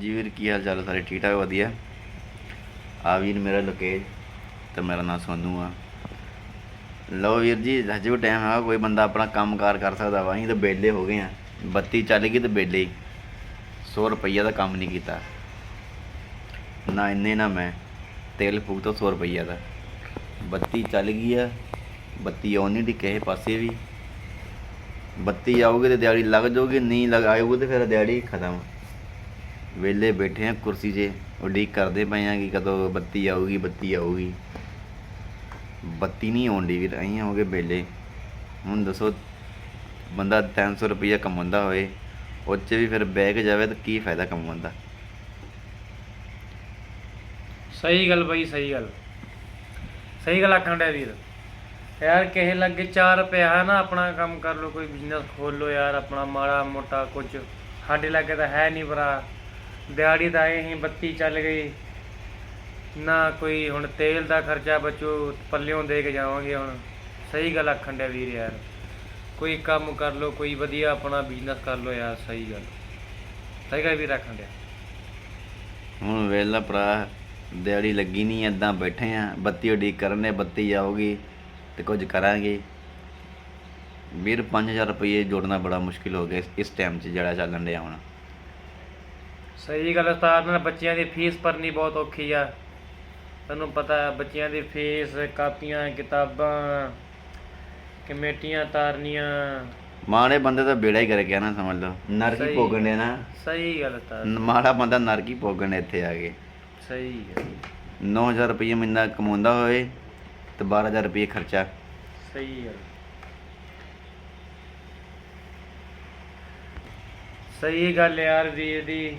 ਜੀ ਵੀਰ, ਕੀ ਹਾਲ ਚਾਲ ਸਾਰੇ? ਠੀਕ ਠਾਕ ਵਧੀਆ। ਆ ਵੀਰ ਮੇਰਾ ਲੋਕੇਜ, ਤੇ ਮੇਰਾ ਨਾਮ ਸੋਨੂ ਆ। ਲਓ ਵੀਰ ਜੀ ਹਜੇ ਵੀ ਟਾਈਮ ਹੈਗਾ, ਕੋਈ ਬੰਦਾ ਆਪਣਾ ਕੰਮਕਾਰ ਕਰ ਸਕਦਾ ਵਾ। ਅਸੀਂ ਤਾਂ ਬੇਲੇ ਹੋ ਗਏ ਆ। ਬੱਤੀ ਚੱਲ ਗਈ ਤੇ ਬੇਲੇ ਹੀ। 100 ਰੁਪਈਆ ਦਾ ਕੰਮ ਨਹੀਂ ਕੀਤਾ। ਨਾ ਇੰਨੇ, ਨਾ ਮੈਂ। ਤੇਲ ਫੂਕ ਤੋਂ 100 ਰੁਪਈਆ ਦਾ। ਬੱਤੀ ਚੱਲ ਗਈ ਆ। ਬੱਤੀ ਆਉਣ ਨਹੀਂ ਦੀ ਕਿਸੇ ਪਾਸੇ ਵੀ। ਬੱਤੀ ਆਊਗੀ ਤੇ ਦਿਹਾੜੀ ਲੱਗ ਜਾਊਗੀ ਨਹੀਂ ਲੱਗ, ਆਊਗੀ ਤੇ ਫਿਰ ਦਿਹਾੜੀ ਖਤਮ। ਵਿਹਲੇ ਬੈਠੇ ਆ, ਕੁਰਸੀ 'ਤੇ ਉਡੀਕ ਕਰਦੇ ਪਏ ਆ ਕਿ ਕਦੋਂ ਬੱਤੀ ਆਊਗੀ ਬੱਤੀ ਆਊਗੀ। ਬੱਤੀ ਨਹੀਂ ਆਉਂਦੀ ਵੀਰ, ਅਸੀਂ ਹੋ ਗਏ ਵਿਹਲੇ। ਹੁਣ ਦੱਸੋ, ਬੰਦਾ 300 ਰੁਪਈਆ ਕਮਾਉਂਦਾ ਹੋਵੇ, ਉਹ 'ਚ ਵੀ ਫਿਰ ਬਹਿ ਕੇ ਜਾਵੇ ਤਾਂ ਕੀ ਫਾਇਦਾ ਕਮਾਉਣ ਦਾ? ਸਹੀ ਗੱਲ ਬਈ, ਸਹੀ ਗੱਲ। ਸਹੀ ਗੱਲ ਆਖਣ ਡਿਆ ਵੀਰ। ਯਾਰ ਕਿਸੇ ਲੱਗੇ 4 ਰੁਪਇਆ ਨਾ ਆਪਣਾ ਕੰਮ ਕਰ ਲੋ ਕੋਈ ਬਿਜ਼ਨਸ ਖੋਲ ਲੋ ਯਾਰ, ਆਪਣਾ ਮਾੜਾ ਮੋਟਾ ਕੁਝ ਸਾਡੇ ਲੱਗੇ ਤਾਂ ਹੈ ਨਹੀਂ ਭਰਾ। ਦਿਹਾੜੀ ਦਾ ਇਹ ਹੀ ਬੱਤੀ ਚੱਲ ਗਈ। ਨਾ ਕੋਈ ਹੁਣ ਤੇਲ ਦਾ ਖਰਚਾ ਬੱਚੋ, ਪੱਲਿਓਂ ਦੇ ਕੇ ਜਾਵਾਂਗੇ ਹੁਣ। ਸਹੀ ਗੱਲ ਆਖਣ ਡਿਆ ਵੀਰ ਯਾਰ। ਕੋਈ ਕੰਮ ਕਰ ਲੋ ਕੋਈ ਵਧੀਆ ਆਪਣਾ ਬਿਜ਼ਨਸ ਕਰ ਲੋ ਯਾਰ, ਸਹੀ ਗੱਲ। ਸਹੀ ਗੱਲ ਵੀਰ ਆਖਣ ਡਿਆ। ਹੁਣ ਵੇਲਾ ਭਰਾ, ਦਿਹਾੜੀ ਲੱਗੀ ਨਹੀਂ ਏਦਾਂ ਬੈਠੇ ਆ। ਬੱਤੀ ਉਡੀਕ ਕਰਨੇ ਬੱਤੀ ਜਾਊਗੀ ਤੇ ਕੁਝ ਕਰਾਂਗੇ। ਵੀਰ 5000 ਰੁਪਏ ਜੋੜਨਾ ਬੜਾ ਮੁਸ਼ਕਿਲ ਹੋ ਗਿਆ ਇਸ- ਇਸ ਟਾਈਮ 'ਚ ਜਿਹੜਾ ਚੱਲਣ ਡਿਆ ਹੁਣ। ਸਹੀ ਗੱਲ ਉਸਤਾਦ ਨਾਲ ਬੱਚਿਆਂ ਦੀ ਫੀਸ ਭਰਨੀ ਬਹੁਤ ਔਖੀ ਆ। ਤੁਹਾਨੂੰ ਪਤਾ ਹੈ ਬੱਚਿਆਂ ਦੀ ਫੀਸ ਕਾਪੀਆਂ ਕਿਤਾਬਾਂ ਕਮੇਟੀਆਂ ਤਾਰਨੀਆਂ। ਮਾੜੇ ਬੰਦੇ ਤਾਂ ਬੇੜਾ ਹੀ ਕਰ ਗਿਆ ਨਾ ਸਮਝ ਲਓ। ਨਰਕੀ ਸਹੀ। ਭੋਗਣ ਦੇ ਨਾ। ਸਹੀ ਗੱਲ ਉਸਤਾਦ। ਮਾੜਾ ਬੰਦਾ ਨਰਕੀ ਭੋਗਣ ਦੇ ਇੱਥੇ ਆ ਕੇ। ਸਹੀ ਗੱਲ 9000 ਰੁਪਏ ਮਹੀਨਾ ਕਮਾਉਂਦਾ ਹੋਏ ਤੇ 12000 ਰੁਪਏ ਖਰਚਾ। ਸਹੀ ਗੱਲ। ਸਹੀ ਗੱਲ ਯਾਰ ਵੀਰ ਦੀ।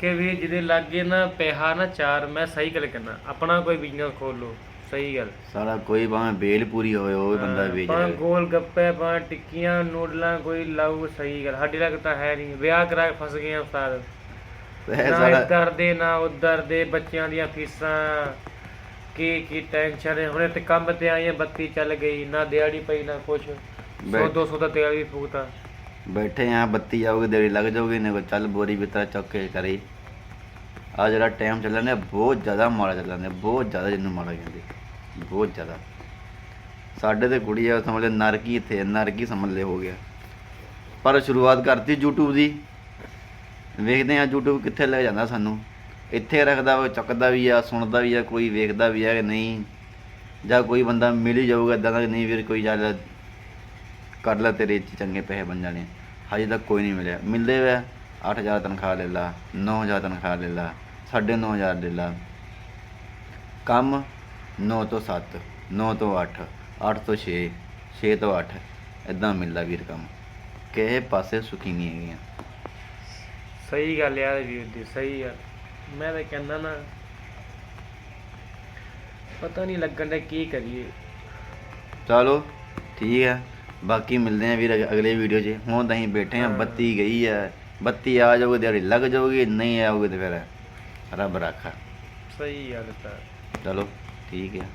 ਕਿ ਵੀਰ ਜਿਹਦੇ ਲੱਗੇ ਨਾ ਪੈਸਾ ਨਾ ਚਾਰ ਮੈਂ ਸਹੀ ਗੱਲ ਕਰਨਾ ਆਪਣਾ ਕੋਈ ਬਿਜ਼ਨਸ ਖੋਲ ਲੋ ਸਹੀ ਗੱਲ। ਸਾਰਾ ਕੋਈ ਭਾਵੇਂ ਬੇਲ ਪੂਰੀ ਹੋਵੇ ਉਹ ਵੀ ਬੰਦਾ ਵੇਚ ਭਾਵੇਂ ਗੋਲ ਗੱਪੇ ਭਾਵੇਂ ਟਿੱਕੀਆਂ ਨੂਡਲਾਂ ਕੋਈ ਲਾਊ ਸਹੀ ਗੱਲ ਸਾਡੀ ਲੱਗ ਤਾਂ ਹੈ ਨਹੀਂ। ਵਿਆਹ ਕਰਾ ਕੇ ਫਸ ਗਏ ਆ ਉਸਤਾਦ। ਨਾ ਇੱਧਰ ਦੇ ਨਾ ਉੱਧਰ ਦੇ ਬੱਚਿਆਂ ਦੀਆਂ ਫੀਸਾਂ ਕੀ ਕੀ ਟੈਨਸ਼ਨ ਹੈ। ਹੁਣੇ ਤੇ ਕੰਮ ਤੇ ਆਏ ਬੱਤੀ ਚੱਲ ਗਈ ਨਾ ਦਿਹਾੜੀ ਪਈ ਨਾ ਕੁਛ। ਬੈ- 100 200 ਦਾ ਤੇਲ ਵੀ ਫੂਕਤਾ। ਬੈਠੇ ਆ, ਬੱਤੀ ਆਊਗੀ ਦੇਰੀ ਲੱਗ ਜਾਊਗੀ ਨੇ ਕੋ ਚੱਲ ਬੋਰੀ ਬਿਤਰਾ ਚੁੱਕ ਕੇ ਕਰੀ। ਆ ਜਿਹੜਾ ਟਾਈਮ ਚੱਲਣ ਡਿਆ, ਬਹੁਤ ਜ਼ਿਆਦਾ ਮਾੜਾ ਚੱਲਣ ਡਿਆ, ਬਹੁਤ ਜ਼ਿਆਦਾ ਜਿਹਨੂੰ ਮਾੜਾ ਕਹਿੰਦੇ, ਬਹੁਤ ਜ਼ਿਆਦਾ। ਸਾਡੇ ਤੇ ਕੁੜੀ ਆ, ਸਮਝ ਲੈ, ਨਰਕੀ ਇੱਥੇ ਨਰਕੀ ਸਮਝ ਲੈ ਹੋ ਗਿਆ। ਪਰ ਸ਼ੁਰੂਆਤ ਕਰਤੀ YouTube ਦੀ। ਵੇਖਦੇ ਆ YouTube ਕਿੱਥੇ ਲੈ ਜਾਂਦਾ ਸਾਨੂੰ। ਇੱਥੇ ਰੱਖਦਾ ਵਾ, ਚੱਕਦਾ ਵੀ ਆ, ਸੁਣਦਾ ਵੀ ਆ, ਕੋਈ ਵੇਖਦਾ ਵੀ ਆ ਕਿ ਨਹੀਂ। ਜਾਂ ਕੋਈ ਬੰਦਾ ਮਿਲ ਹੀ ਜਾਊਗਾ ਇਦਾਂ ਦਾ ਨਹੀਂ ਵੀਰ, ਕੋਈ ਚੱਲ ਕਰ ਲੈ ਤੇਰੇ ਚ ਚੰਗੇ ਪੈਸੇ ਬਣ ਜਾਣੇ ਹਜੇ ਤੱਕ ਕੋਈ ਨਹੀਂ ਮਿਲਿਆ। ਮਿਲਦੇ ਵੇ 8000 ਤਨਖਾਹ ਲੈ ਲਾ 9000 ਤਨਖਾਹ ਲੈ ਲਾ 9500 ਲੈ ਲਾ। ਕੰਮ 9 ਤੋਂ 7 9 ਤੋਂ 8 8 ਤੋਂ 6 6 ਤੋਂ 8 ਇਦਾਂ ਮਿਲਦਾ ਵੀਰ ਕੰਮ। ਕਿਸੇ ਪਾਸੇ ਸੁਖੀ ਨਹੀਂ ਹੈਗੀਆਂ ਸਹੀ ਗੱਲ ਯਾਰ ਵੀਰ ਦੀ ਸਹੀ ਗੱਲ ਮੈਂ ਤਾਂ ਕਹਿੰਦਾ ਨਾ ਪਤਾ ਨਹੀਂ ਲੱਗਣ ਦਾ ਕੀ ਕਰੀਏ। ਚਲੋ ਠੀਕ ਹੈ ਬਾਕੀ ਮਿਲਦੇ ਆ ਵੀਰ ਅਗ- ਅਗਲੇ ਵੀਡੀਓ 'ਚ। ਹੁਣ ਤਾਂ ਅਸੀਂ ਬੈਠੇ ਆ। ਬੱਤੀ ਗਈ ਹੈ ਬੱਤੀ ਆ ਜਾਊਗੀ ਦਿਹਾੜੀ ਲੱਗ ਜਾਊਗੀ ਨਹੀਂ ਆਊਗੀ ਤੇ ਫਿਰ ਰੱਬ ਰਾਖਾ। ਸਹੀ ਗੱਲ ਤਾਂ। ਚਲੋ ਠੀਕ ਹੈ